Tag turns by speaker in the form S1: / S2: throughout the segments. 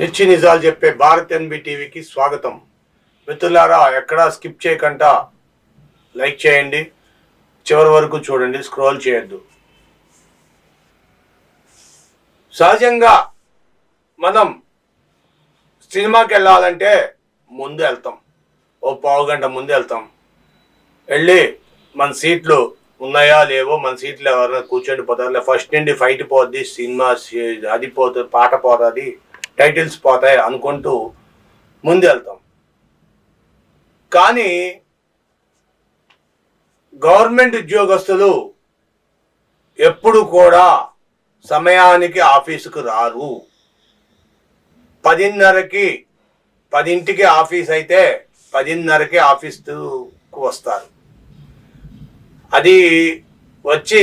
S1: నిత్య నిజాలు చెప్పే భారత్ ఎన్బి టీవీకి స్వాగతం. మిత్రులారా ఎక్కడా స్కిప్ చేయకుండా లైక్ చేయండి చివరి వరకు చూడండి స్క్రోల్ చేయొద్దు. సహజంగా మనం సినిమాకి వెళ్ళాలంటే ముందు వెళ్తాం. ఓ పావు గంట ముందు వెళ్తాం. వెళ్ళి మన సీట్లు ఉన్నాయా లేవో మన సీట్లు ఎవరైనా కూర్చొని పోతారు? ఫస్ట్ నుండి ఫైట్ పోద్ది సినిమా అది పోతుంది పాట పోతుంది. టైటిల్స్ పోతాయి అనుకుంటూ ముందు వెళ్తాం కానీ గవర్నమెంట్ ఉద్యోగస్తులు ఎప్పుడు కూడా సమయానికి ఆఫీసుకు రారు. పదిన్నరకి పదింటికి ఆఫీస్ అయితే పదిన్నరకి ఆఫీస్కు వస్తారు. అది వచ్చి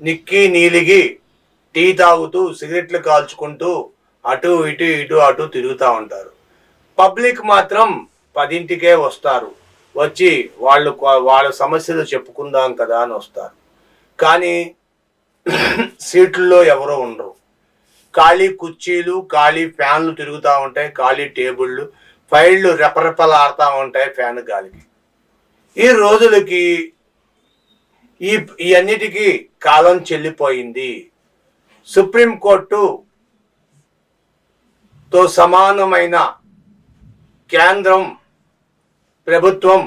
S1: నిక్కి నీలిగి టీ తాగుతూ సిగరెట్లు కాల్చుకుంటూ అటు ఇటు ఇటు అటు తిరుగుతూ ఉంటారు. పబ్లిక్ మాత్రం పదింటికే వస్తారు. వచ్చి వాళ్ళు వాళ్ళ సమస్యలు చెప్పుకుందాం కదా అని వస్తారు. కానీ సీట్లలో ఎవరో ఉండరు. ఖాళీ కుర్చీలు ఖాళీ ఫ్యాన్లు తిరుగుతూ ఉంటాయి ఖాళీ టేబుళ్ళు ఫైళ్ళు రెపరెపలాడుతూ ఉంటాయి ఫ్యాన్ గాలికి. ఈ రోజులకి ఈ ఇవన్నిటికీ కాలం చెల్లిపోయింది. సుప్రీంకోర్టు తో సమానమైన కేంద్రం ప్రభుత్వం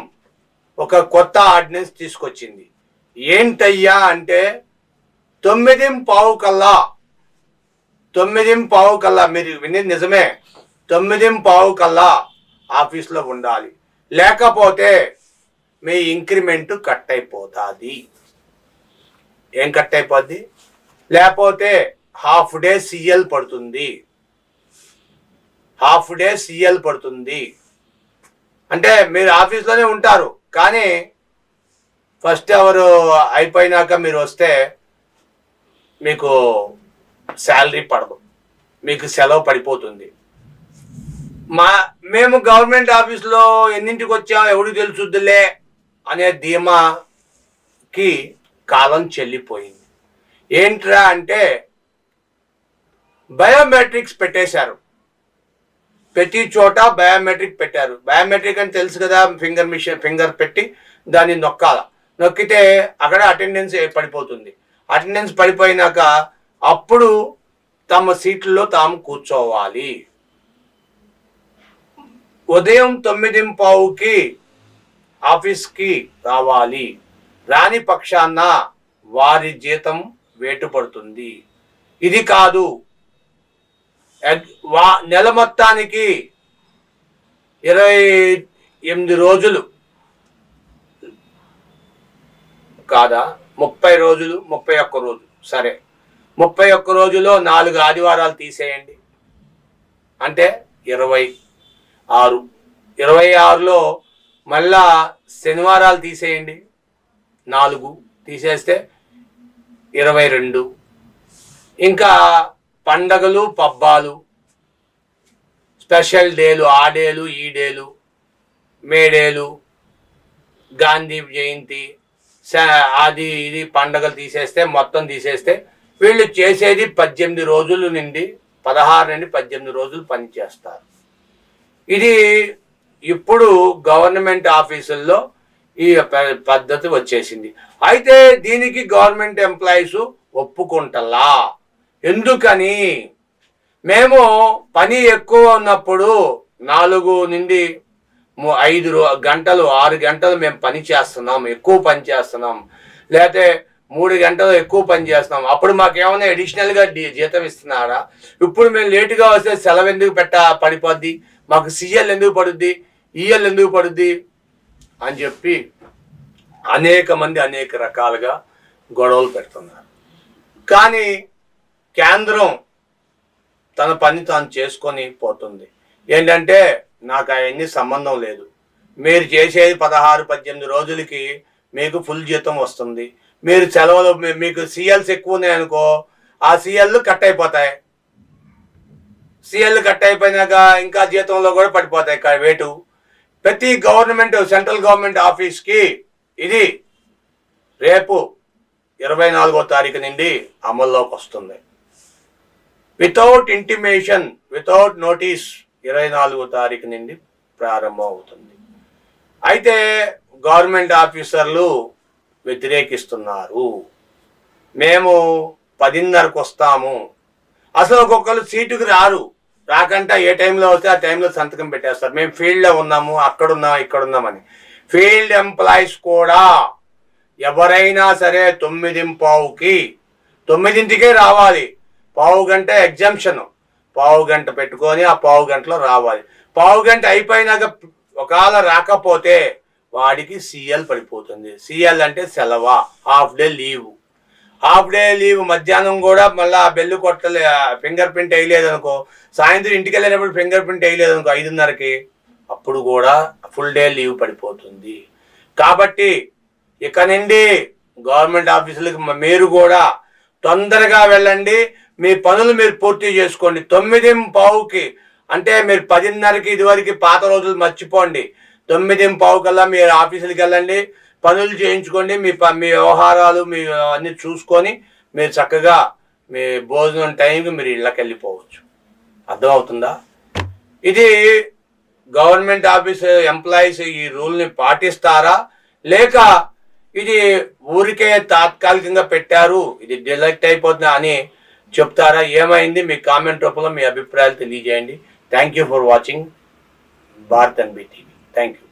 S1: ఒక కొత్త ఆర్డినెన్స్ తీసుకొచ్చింది. ఏంటయ్యా అంటే తొమ్మిది పావు కల్లా తొమ్మిది పావు కల్లా మీరు వినేది నిజమే తొమ్మిది పావు కల్లా ఆఫీస్లో ఉండాలి. లేకపోతే మీ ఇంక్రిమెంట్ కట్ అయిపోతుంది ఏం కట్ అయిపోద్ది లేకపోతే హాఫ్ డే సిఎల్ పడుతుంది. హాఫ్ డే సిఎల్ పడుతుంది. అంటే మీరు ఆఫీస్లోనే ఉంటారు కానీ ఫస్ట్ అవర్ అయిపోయినాక మీరు వస్తే మీకు శాలరీ పడదు మీకు సెలవు పడిపోతుంది. మా మేము గవర్నమెంట్ ఆఫీస్లో ఎన్నింటికి వచ్చాం ఎవడు తెలుసుద్దులే అనే ధీమాకి కాలం చెల్లిపోయింది. ఏంట్రా అంటే బయోమెట్రిక్స్ పెట్టేశారు. ప్రతి చోట బయోమెట్రిక్ పెట్టారు. బయోమెట్రిక్ అని తెలుసు కదా ఫింగర్ మిషన్ ఫింగర్ పెట్టి దాన్ని నొక్కాల. నొక్కితే అక్కడ అటెండెన్స్ పడిపోతుంది. అటెండెన్స్ పడిపోయినాక అప్పుడు తమ సీట్లలో తాము కూర్చోవాలి. ఉదయం తొమ్మిది పావుకి ఆఫీస్కి రావాలి. రాని పక్షాన వారి జీతం వేటుపడుతుంది. ఇది కాదు. వా నెల మొత్తానికి ఇరవై ఎనిమిది రోజులు. కాదా? ముప్పై రోజులు ముప్పై ఒక్క రోజు సరే. ముప్పై ఒక్క రోజులో నాలుగు ఆదివారాలు తీసేయండి. అంటే ఇరవై ఆరు. ఇరవై ఆరులో మళ్ళా శనివారాలు తీసేయండి. నాలుగు తీసేస్తే ఇరవై రెండు. ఇంకా పండగలు పబ్బాలు స్పెషల్ డేలు ఆ డేలు ఈ డేలు మేడేలు గాంధీ జయంతి అది ఇది పండగలు తీసేస్తే మొత్తం తీసేస్తే వీళ్ళు చేసేది పద్దెనిమిది రోజుల నుండి పదహారు నుండి పద్దెనిమిది రోజులు పనిచేస్తారు. ఇది ఇప్పుడు గవర్నమెంట్ ఆఫీసుల్లో ఈ ప- పద్ధతి వచ్చేసింది. అయితే దీనికి గవర్నమెంట్ ఎంప్లాయీస్ ఒప్పుకుంటలా. ఎందుకని? మేము పని ఎక్కువ ఉన్నప్పుడు నాలుగు నుండి ఐదు గంటలు ఆరు గంటలు మేము పని చేస్తున్నాం ఎక్కువ పని చేస్తున్నాం. లేకపోతే మూడు గంటలు ఎక్కువ పని చేస్తున్నాం. అప్పుడు మాకేమైనా అడిషనల్గా జీతం ఇస్తున్నారా? ఇప్పుడు మేము లేటుగా వస్తే సెలవు ఎందుకు పెట్ట పడిపోద్ది? మాకు సీఎల్ ఎందుకు పడుద్ది? ఈఎల్ ఎందుకు పడుద్ది? అని చెప్పి అనేక మంది అనేక రకాలుగా గొడవలు పెడుతున్నారు. కానీ కేంద్రం తన పని తాను చేసుకొని పోతుంది. ఏంటంటే నాకు అవన్నీ సంబంధం లేదు. మీరు చేసేది పదహారు పద్దెనిమిది రోజులకి మీకు ఫుల్ జీతం వస్తుంది. మీరు సెలవులు మీకు సీఎల్స్ ఎక్కువ ఉన్నాయనుకో ఆ సీఎల్లు కట్ అయిపోతాయి. సీఎల్లు కట్ అయిపోయినాక ఇంకా జీతంలో కూడా పడిపోతాయి వేటు. ప్రతి గవర్నమెంట్ సెంట్రల్ గవర్నమెంట్ ఆఫీస్కి ఇది రేపు ఇరవై నాలుగో తారీఖు నుండి అమల్లోకి వస్తుంది. వితౌట్ ఇంటిమేషన్ వితౌట్ నోటీస్ ఇరవై నాలుగో తారీఖు నుండి ప్రారంభం అవుతుంది. అయితే గవర్నమెంట్ ఆఫీసర్లు వ్యతిరేకిస్తున్నారు. మేము పదిన్నరకు వస్తాము. అసలు ఒక్కొక్కరు సీటుకి రారు. రాకంటే ఏ టైంలో వస్తే ఆ టైంలో సంతకం పెట్టేస్తారు. మేము ఫీల్డ్లో ఉన్నాము అక్కడ ఉన్నాం ఇక్కడ ఉన్నామని ఫీల్డ్ ఎంప్లాయీస్ కూడా ఎవరైనా సరే తొమ్మిది పావుకి తొమ్మిదింటికే రావాలి. పావు గంట ఎగ్జామ్షన్. పావు గంట పెట్టుకొని ఆ పావు గంటలో రావాలి. పావు గంట అయిపోయినాక ఒకవేళ రాకపోతే వాడికి సిఎల్ పడిపోతుంది. సిఎల్ అంటే సెలవా? Half day leave. Half day leave మధ్యాహ్నం కూడా మళ్ళీ ఆ బెల్లు కొట్టలే ఫింగర్ ప్రింట్ వేయలేదు అనుకో సాయంత్రం ఇంటికి వెళ్ళేటప్పుడు ఫింగర్ ప్రింట్ వేయలేదు అనుకో ఐదున్నరకి అప్పుడు కూడా ఫుల్ డే లీవ్ పడిపోతుంది. కాబట్టి ఇక నుండి గవర్నమెంట్ ఆఫీసులకు మీరు కూడా తొందరగా వెళ్ళండి. మీ పనులు మీరు పూర్తి చేసుకోండి. తొమ్మిది పావుకి అంటే మీరు పదిన్నరకి ఇదివరకు పాత రోజులు మర్చిపోండి. తొమ్మిది పావు కల్లా మీరు ఆఫీసులకు వెళ్ళండి. పనులు చేయించుకోండి. మీ ప మీ వ్యవహారాలు మీ అన్ని చూసుకొని మీరు చక్కగా మీ భోజనం టైంకి మీరు ఇళ్ళకి వెళ్ళిపోవచ్చు. అర్థమవుతుందా? ఇది గవర్నమెంట్ ఆఫీస్ ఎంప్లాయీస్ ఈ రూల్ని పాటిస్తారా? లేక ఇది ఊరికే తాత్కాలికంగా పెట్టారు. ఇది డిలెక్ట్ అయిపోతుంది అని చెప్తారా? ఏమైంది? మీ కామెంట్ రూపంలో మీ అభిప్రాయాలు తెలియజేయండి. Thank you for watching Bharat and TV thank you